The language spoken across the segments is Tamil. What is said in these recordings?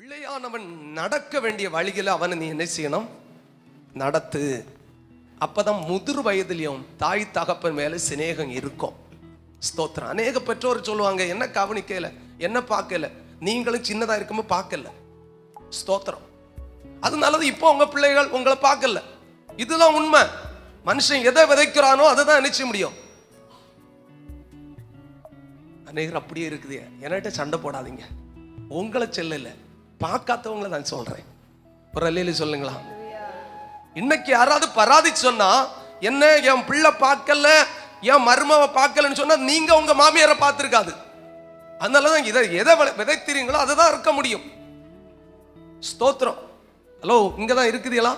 பிள்ளையானவன் நடக்க வேண்டிய வழியில் அவனை நீ என்ன செய்யணும்? நடத்து. அப்போதான் முதிர் வயதிலையும் தாய் தகப்பன் மேலே சிநேகம் இருக்கும். ஸ்தோத்திரம். அநேக பெற்றோர் சொல்லுவாங்க என்ன கவனிக்கல? என்ன பார்க்கல? நீங்களும் சின்னதாக இருக்கும்போது பார்க்கல. ஸ்தோத்திரம். அது நல்லது. இப்போ உங்கள் பிள்ளைகள் உங்களை பார்க்கல. இதுதான் உண்மை. மனுஷன் எதை விதைக்கிறானோ அதை தான் நினைச்ச முடியும்? அநேகர் அப்படியே இருக்குது. என்கிட்ட சண்டை போடாதீங்க. உங்களை செல்லலை பார்க்காதவங்கள நான் சொல்றேன். அல்லையில சொல்லுங்களா? இன்னைக்கு யாராவது பராதி சொன்னா என்ன என் பிள்ளை பார்க்கல என் மருமவை பார்க்கலன்னு சொன்னா நீங்க உங்க மாமியாரை பார்த்துருக்காது. அதனாலதான் இதை எதை விளை- விதைத்தீங்களோ அதை தான் இருக்க முடியும். ஸ்தோத்திரம். ஹலோ இங்க தான் இருக்குதுங்களா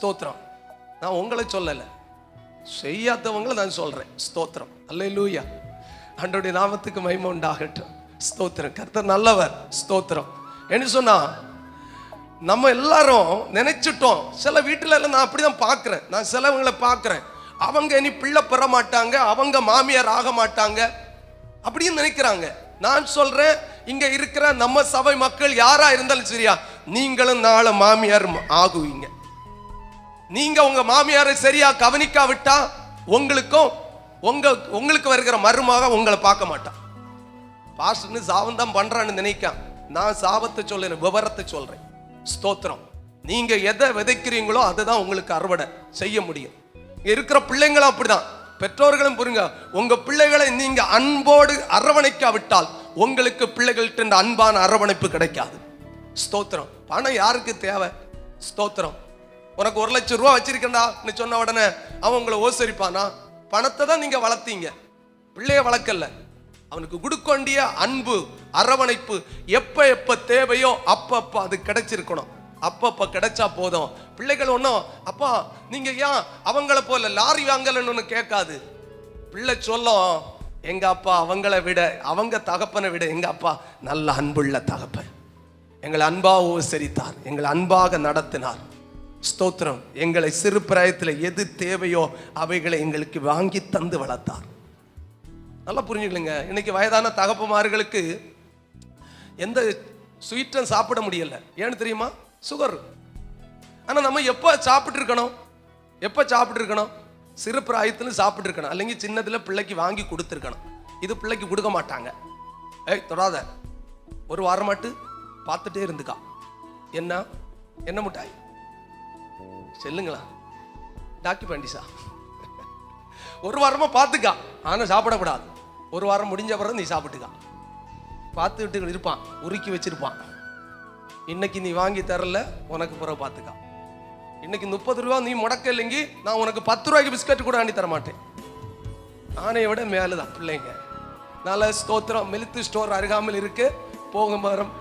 ஸ்தோத்திரம். நான் உங்களை சொல்லல. செய்யாதவங்களை நான் சொல்றேன். ஸ்தோத்திரம். அல்லேலூயா. ஆண்டோடைய நாமத்துக்கு மகிமை உண்டாகட்டும். ஸ்தோத்திரம். கர்த்தர் நல்லவர். ஸ்தோத்திரம். என்ன சொன்னா நம்ம எல்லாரும் நினைச்சிட்டோம். சில வீட்டுல எல்லாம் நான் அப்படிதான் பார்க்குறேன். நான் சிலவங்களை பார்க்குறேன். அவங்க இனி பிள்ளை பெற மாட்டாங்க. அவங்க மாமியார் ஆக மாட்டாங்க. அப்படின்னு நினைக்கிறாங்க. நான் சொல்றேன் இங்க இருக்கிற நம்ம சபை மக்கள் யாரா இருந்தாலும் சரியா நீங்களும் நாளை மாமியார் ஆகுவீங்க. நீங்க உங்க மாமியாரை சரியா கவனிக்காவிட்டா உங்களுக்கும் உங்க உங்களுக்கு வருகிற மருமக உங்களை பார்க்க மாட்டான் பாஸ்டர்னு சாபம் தான் பண்றான்னு நினைக்கான். நான் சாபத்தை சொல்றேன் விவரத்தை சொல்றேன். ஸ்தோத்திரம். நீங்க எதை விதைக்கிறீங்களோ அதுதான் உங்களுக்கு அறுவடை செய்ய முடியும். இருக்கிற பிள்ளைங்களும் அப்படிதான். பெற்றோர்களும் புரிங்க உங்க பிள்ளைகளை நீங்க அன்போடு அரவணைக்காவிட்டால் உங்களுக்கு பிள்ளைகள்கிட்ட இந்த அன்பான அரவணைப்பு கிடைக்காது. ஸ்தோத்திரம். பணம் யாருக்கு தேவை? ஸ்தோத்திரம். உனக்கு ஒரு லட்சம் ரூபா வச்சிருக்கேன்டா சொன்ன உடனே அவன் உங்களை ஓசரிப்பானா பணத்தை தான் நீங்க வளர்த்தீங்க. பிள்ளைய வளர்க்கல. அவனுக்கு கொடுக்கொண்டிய அன்பு அரவணைப்பு எப்ப எப்ப தேவையோ அப்பப்ப அது கிடைச்சிருக்கணும். அப்பப்ப கிடைச்சா போதும். பிள்ளைகள் ஒன்றும் அப்பா நீங்க ஏன் அவங்கள போல லாரி வாங்கலன்னு ஒன்று கேட்காது. பிள்ளை சொல்லும் எங்க அப்பா அவங்கள விட அவங்க தகப்பனை விட எங்க அப்பா நல்ல அன்புள்ள தகப்பன். எங்களை அன்பாக உபசரித்தார் எங்களை அன்பாக நடத்தினார். ஸ்தோத்திரம். எங்களை சிறு பிராயத்தில் எது தேவையோ அவைகளை எங்களுக்கு வாங்கி தந்து வளர்த்தார். நல்லா புரிஞ்சுக்கலுங்க. இன்னைக்கு வயதான தகப்பமார்களுக்கு எந்த ஸ்வீட்டும் சாப்பிட முடியல. ஏன்னு தெரியுமா? சுகர் ஆனால் நம்ம எப்போ சாப்பிட்ருக்கணும் எப்போ சாப்பிட்ருக்கணும் சிறு பிராயத்தில் சாப்பிட்ருக்கணும் அல்லங்க சின்னத்தில் பிள்ளைக்கு வாங்கி கொடுத்துருக்கணும். இது பிள்ளைக்கு கொடுக்க மாட்டாங்க. ஏய் தொடாத. ஒரு வாரம் மட்டும் பார்த்துட்டே இருந்துக்கா. என்ன? என்ன முட்டாய்? செல்லுங்களா. டாக்கி பாண்டிசா. ஒரு வாரமாக பார்த்துக்கா. ஆனால் சாப்பிடக்கூடாது. ஒரு வாரம் முடிஞ்ச பிறகு நீ சாப்பிட்டுக்கா. பார்த்துக்கிட்டு இருப்பான் உருக்கி வச்சிருப்பான். இன்னைக்கு நீ வாங்கி தரல உனக்கு பிறகு பார்த்துக்கா. இன்னைக்கு முப்பது ரூபா நீ முடக்க இல்லைங்கி நான் உனக்கு பத்து ரூபாய்க்கு பிஸ்கட் கூட ஆண்டி தரமாட்டேன் ஆணையை விட மேலுதான் பிள்ளைங்க. நல்ல ஸ்தோத்திரம் மெலித்து ஸ்டோர் அருகாமல் இருக்கு. போகும் மரம்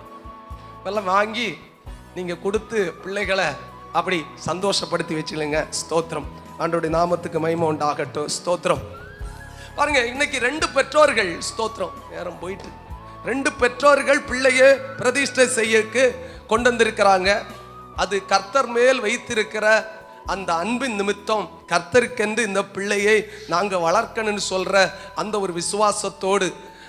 எல்லாம் வாங்கி நீங்கள் கொடுத்து பிள்ளைகளை அப்படி சந்தோஷப்படுத்தி வச்சுக்கலுங்க ஸ்தோத்திரம். ஆண்டோடைய நாமத்துக்கு மகிமை உண்டாகட்டும். ஸ்தோத்திரம். பாருங்க இன்னைக்கு ரெண்டு பெற்றோர்கள் ஸ்தோத்திரம். நேரம் போயிட்டு. ரெண்டு பெற்றோர்கள் பிள்ளையை பிரதிஷ்டை செய்யக்கு கொண்டு வந்திருக்கிறாங்க. அது கர்த்தர் மேல் வைத்திருக்கிற அந்த அன்பின் நிமித்தம் கர்த்தருக்கென்று இந்த பிள்ளையை நாங்க வளர்க்கணும்னு சொல்ற அந்த ஒரு விசுவாசத்தோடு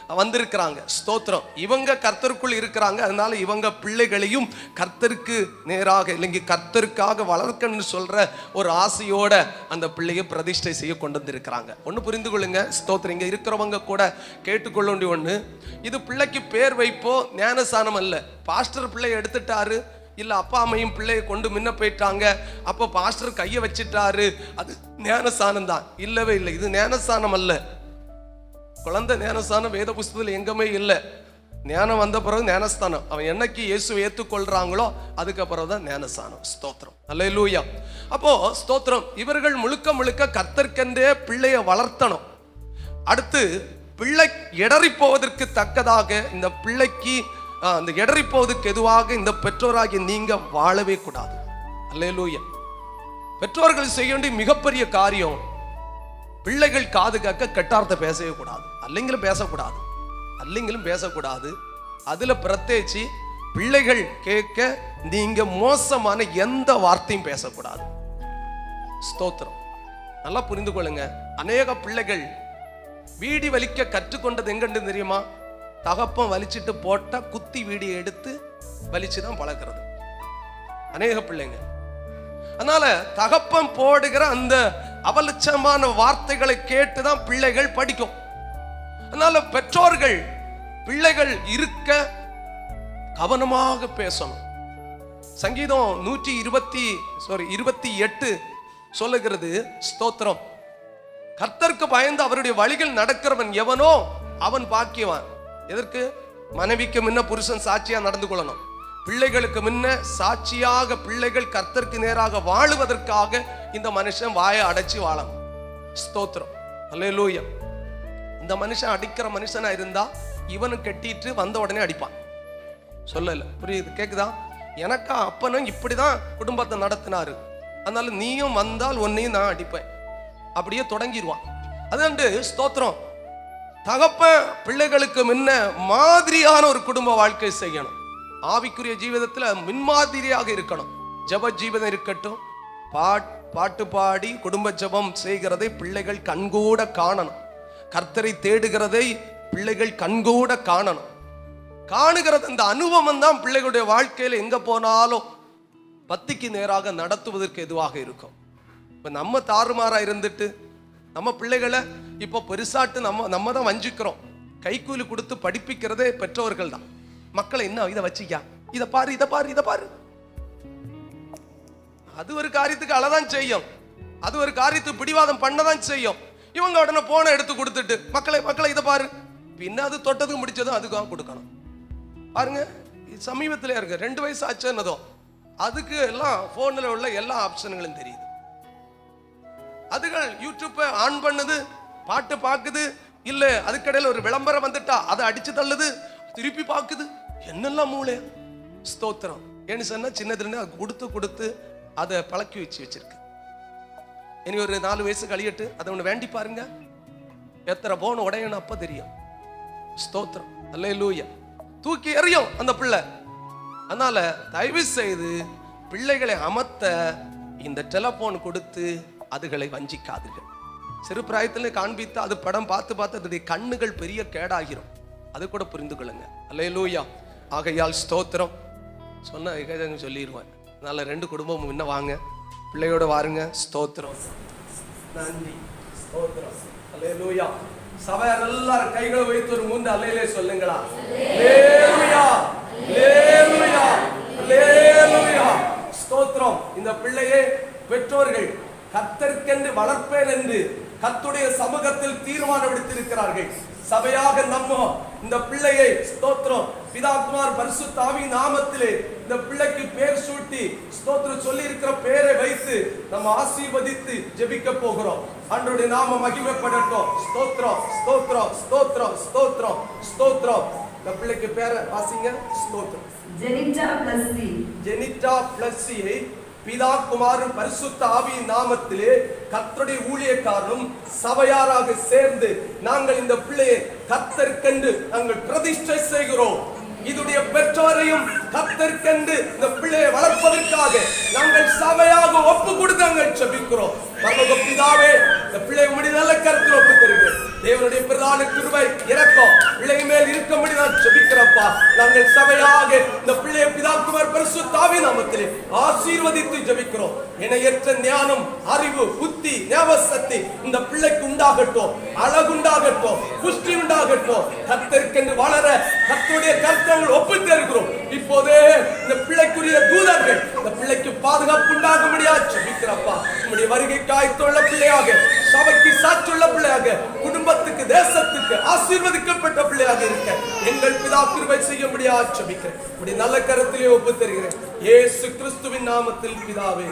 வந்திருக்கிறாங்க. ஸ்தோத்திரம். இவங்க கர்த்தருக்குள் இருக்கிறாங்க. அதனால இவங்க பிள்ளைகளையும் கர்த்தருக்கு நேராக இல்லைங்க கர்த்தருக்காக வளர்க்கணும்னு சொல்ற ஒரு ஆசையோட அந்த பிள்ளையை பிரதிஷ்டை செய்ய கொண்டு வந்திருக்கிறாங்க. ஒன்று புரிந்து கொள்ளுங்க. ஸ்தோத்திரம். இங்கே இருக்கிறவங்க கூட கேட்டுக்கொள்ள வேண்டிய ஒன்று இது பிள்ளைக்கு பேர் வைப்போ ஞானசானம் அல்ல. பாஸ்டர் பிள்ளை எடுத்துட்டாரு. இல்லை அப்பா அம்மையும் பிள்ளையை கொண்டு முன்ன போயிட்டாங்க. அப்போ பாஸ்டர் கையை வச்சிட்டாரு. அது ஞானசானம் தான். இல்லவே இல்லை. இது ஞானசானம் அல்ல. குழந்தை ஞானஸ்தானம் வேத புஸ்தகத்தில் எங்கேயுமே இல்லை. ஞானம் வந்த பிறகு ஞானஸ்தானம். அவன் என்னைக்கு இயேசு ஏற்றுக்கொள்கிறாங்களோ அதுக்கப்புறம் தான் ஞானஸ்தானம். ஸ்தோத்திரம். அல்லேலூயா அப்போ ஸ்தோத்திரம். இவர்கள் முழுக்க முழுக்க கத்தற்கென்றே பிள்ளையை வளர்த்தணும். அடுத்து பிள்ளை இடறி போவதற்கு தக்கதாக இந்த பிள்ளைக்கு அந்த இடறி போவதற்கு எதுவாக இந்த பெற்றோராகிய நீங்க வாழவே கூடாது. அல்லேலூயா பெற்றோர்கள் செய்ய வேண்டிய மிகப்பெரிய காரியம் பிள்ளைகள் காது கேட்க கெட்டார்த்தை பேசவே கூடாது. அல்லைங்களும் பேசக்கூடாது. அல்லைங்களும் பேசக்கூடாது. அதில் பிரத்யேகிச்சு பிள்ளைகள் கேட்க நீங்க மோசமான எந்த வார்த்தையும் பேசக்கூடாது. ஸ்தோத்திரம். நல்லா புரிந்து கொள்ளுங்க. அநேக பிள்ளைகள் வீடி வலிக்க கற்றுக்கொண்டது எங்கன்னு தெரியுமா? தகப்பம் வலிச்சிட்டு போட்டா குத்தி வீடியை எடுத்து வலிச்சு தான் பழக்கிறது அநேக பிள்ளைங்க. அதனால தகப்பம் போடுகிற அந்த அவலட்சமான வார்த்தைகளை கேட்டு தான் பிள்ளைகள் படிக்கும். அதனால பெற்றோர்கள் பிள்ளைகள் இருக்க கவனமாக பேசணும். சங்கீதம் நூற்றி இருபத்தி சாரி இருபத்தி எட்டு சொல்லுகிறது ஸ்தோத்திரம். கர்த்தருக்கு பயந்து அவருடைய வழிகள் நடக்கிறவன் எவனோ அவன் பாக்கியவான். எதற்கு? மனைவிக்கு முன்ன புருஷன் சாட்சியா நடந்து கொள்ளணும். பிள்ளைகளுக்கு முன்ன சாட்சியாக பிள்ளைகள் கர்த்தருக்கு நேராக வாழுவதற்காக இந்த மனுஷன் வாயை அடைச்சு வாழணும். ஸ்தோத்திரம். அல்லேலூயா இந்த மனுஷன் அடிக்கிற மனுஷனா இருந்தா இவனு கட்டிட்டு வந்த உடனே அடிப்பான். சொல்லல. புரியுது? கேக்குதா? எனக்கா அப்பனும் இப்படிதான் குடும்பத்தை நடத்தினாரு. அதனால நீயும் வந்தால் உன்னையும் நான் அடிப்பேன். அப்படியே தொடங்கிடுவான் அதுண்டு ஸ்தோத்திரம். தகப்ப பிள்ளைகளுக்கு முன்ன மாதிரியான ஒரு குடும்ப வாழ்க்கை செய்யணும். ஆவிக்குரிய ஜீவிதத்துல மின்மாதிரியாக இருக்கணும். ஜப ஜீவிதம் இருக்கட்டும் பாட் பாட்டு பாடி குடும்ப ஜெபம் செய்கிறதை பிள்ளைகள் கண்கூட காணணும். கர்த்தரை தேடுகிறதை பிள்ளைகள் கண்கூட காணணும். காணுகிறது இந்த அனுபவம் தான் பிள்ளைகளுடைய வாழ்க்கையில எங்க போனாலும் பத்திக்கு நேராக நடத்துவதற்கு எதுவாக இருக்கும். இப்ப நம்ம தாறுமாறா இருந்துட்டு நம்ம பிள்ளைகளை இப்போ பெருசாட்டு நம்ம நம்ம தான் வஞ்சிக்கிறோம். கைக்கூலி கொடுத்து படிப்பிக்கிறதே பெற்றோர்கள் தான் மக்களை என்ன இதை வச்சுக்கா? இதை பாரு இதை பாரு இதை பாரு. அது ஒரு காரியத்துக்கு அழதான் செய்யும். அது ஒரு காரியத்துக்கு பிடிவாதம் பண்ணதான் செய்யும். இவங்க உடனே போனை எடுத்து கொடுத்துட்டு மக்களை மக்களை இதை பாரு. பின்ன அது தொட்டதும் முடிச்சதும் அதுக்காக கொடுக்கணும். பாருங்க இது சமீபத்தில் இருக்கு. ரெண்டு வயசு ஆச்சுன்னதும் அதுக்கு எல்லாம் போன்ல உள்ள எல்லா ஆப்ஷன்களும் தெரியுது. அதுகள் யூடியூப்பை ஆன் பண்ணுது பாட்டு பார்க்குது இல்லை அதுக்கடையில் ஒரு விளம்பரம் வந்துட்டா அதை அடிச்சு தள்ளுது திருப்பி பார்க்குது என்னெல்லாம் மூளை? ஸ்தோத்திரம். ஏன்னு சொன்னா சின்னதுலேருந்து அது கொடுத்து கொடுத்து அதை பழக்கி வச்சு வச்சிருக்கு. இனி ஒரு நாலு வயசு கழியட்டு அதை ஒன்று வேண்டி பாருங்க. எத்தனை போன உடையணும் அப்போ தெரியும். ஸ்தோத்திரம். அல்லேலூயா. தூக்கி எறியும் அந்த பிள்ளை. அதனால தயவு செய்து பிள்ளைகளை அமர்த்த இந்த டெலபோன் கொடுத்து அதுகளை வஞ்சிக்காதீர்கள். சிறு பிராயத்தில் காண்பித்து அது படம் பார்த்து பார்த்து அதனுடைய கண்ணுகள் பெரிய கேடாகிரும். அது கூட புரிந்து கொள்ளுங்க. அல்லேலூயா. ஆகையால் ஸ்தோத்திரம். சொன்ன சொல்லிடுவேன் அதனால் ரெண்டு குடும்பமும் முன்ன வாங்க. பிள்ளையோட வாருங்க. ஸ்தோத்திரம். நன்றி. ஸ்தோத்திரம். அல்லேலூயா. சபையார் எல்லாரும் கைகளை வைத்து ஒரு மூன்று அல்லையிலே சொல்லுங்களா? லேலுயா லேலுயா லேலுயா ஸ்தோத்திரம். இந்த பிள்ளையே பெற்றோர்கள் கத்தற்கென்று வளர்ப்பேன் என்று கத்துடைய சமூகத்தில் தீர்மானம் எடுத்திருக்கிறார்கள் சபையாக நம்ம இந்த பிள்ளையை ஸ்தோத்திரம். பிதாகுமார் பரிசுத்த ஆவி நாமத்திலே இந்த பிள்ளைக்கு பேர் சூட்டி ஸ்தோத்திரம் சொல்லி இருக்கிற பேரை வைத்து நம்ம ஆசீர்வதித்து ஜெபிக்க போகிறோம். அன்றைய நாம மகிமைப்படட்டும். ஸ்தோத்திரம் ஸ்தோத்திரம் ஸ்தோத்திரம் ஸ்தோத்திரம் ஸ்தோத்திரம். இந்த பிள்ளைக்கு பேரை வாசிங்க. ஸ்தோத்திரம். ஜெனிட்டா பிளஸ் ஜெனிட்டா பிளஸ்ஸியை பிதா குமாரும் பரிசுத்த ஆவியின் நாமத்திலே கத்தருடைய ஊழியக்காரனும் சபையாராக சேர்ந்து நாங்கள் இந்த பிள்ளையை கத்தற்கென்று நாங்கள் பிரதிஷ்டை செய்கிறோம். இதுடைய பெற்றோரையும் கத்தற்கென்று இந்த பிள்ளையை வளர்ப்பதற்காக நாங்கள் சபையாக ஒப்பு கொடுத்து நாங்கள் செபிக்கிறோம் பரலோக பிதாவே இந்த பிள்ளை முடி நல்ல கருத்தில் தேவனுடைய பிரதான கிருபை இறக்கம். பிள்ளை மேல் இருக்கும்படி நான் செபிக்கிறப்பா நாங்கள் சபையாக இந்த பிள்ளையை பிதாக்குமார் தாவி நாமத்திலே ஆசீர்வதித்து ஜெபிக்கிறோம். இணையற்ற ஞானம் அறிவு புத்தி ஞாபகசக்தி இந்த பிள்ளைக்கு உண்டாகட்டும். அழகுண்டாகட்டும் புஷ்டி உண்டாகட்டும் கத்தற்கென்று வளர கத்துடைய கருத்தங்கள் ஒப்பு இருக்கிறோம் இப்போதே இந்த பிள்ளைக்குரிய தூதர்கள் இந்த பிள்ளைக்கு பாதுகாப்பு உண்டாகும்படியா ஜெபிக்கிறப்பா உம்முடைய வருகைக்காய் காய்த்துள்ள சபைக்கு சாற்றுள்ள பிள்ளையாக குடும்பத்துக்கு தேசத்துக்கு ஆசீர்வதிக்கப்பட்ட பிள்ளையாக இருக்க. எங்கள் பிதா கிருபை செய்யும்படியா ஜெபிக்கிறேன் இப்படி நல்ல கருத்திலே ஒப்பு தருகிறேன் ஏசு கிறிஸ்துவின் நாமத்தில் பிதாவே